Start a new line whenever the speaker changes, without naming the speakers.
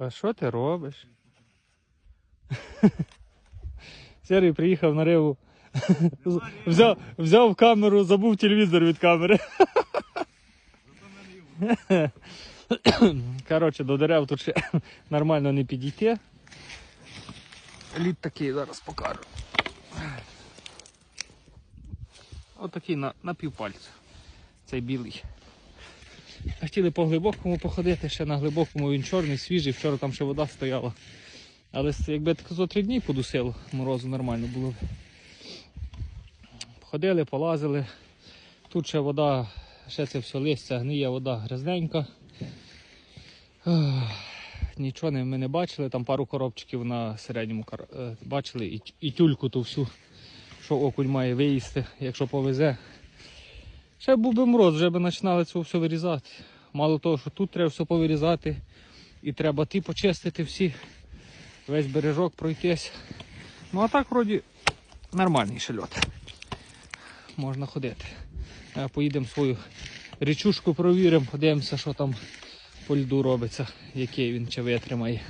А що ти робиш? Серий приїхав на рибу. Взяв, взяв камеру, забув телевізор від камери. Коротше, до дерев тут ще нормально не підійти. Лід такий зараз покажу. Отакий на, на півпальця. Цей білий. Хотіли по глибокому походити, ще на глибокому він чорний, свіжий, вчора там ще вода стояла. Але якби так за три дні подусило, морозу нормально було б. Походили, полазили. Тут ще вода, ще це все листя, гниє вода грязненька. Нічого ми не бачили, там пару коробчиків на середньому е, бачили і тюльку ту всю, що окунь має виїсти, якщо повезе. Ще був би мороз, вже би починали це все вирізати. Мало того, що тут треба все повирізати, і треба ті почистити всі, весь бережок пройтись. Ну а так вроді нормальний ще льот. Можна ходити. Е, Поїдемо свою річушку провіримо, подивимося, що там по льду робиться, який він чи витримає.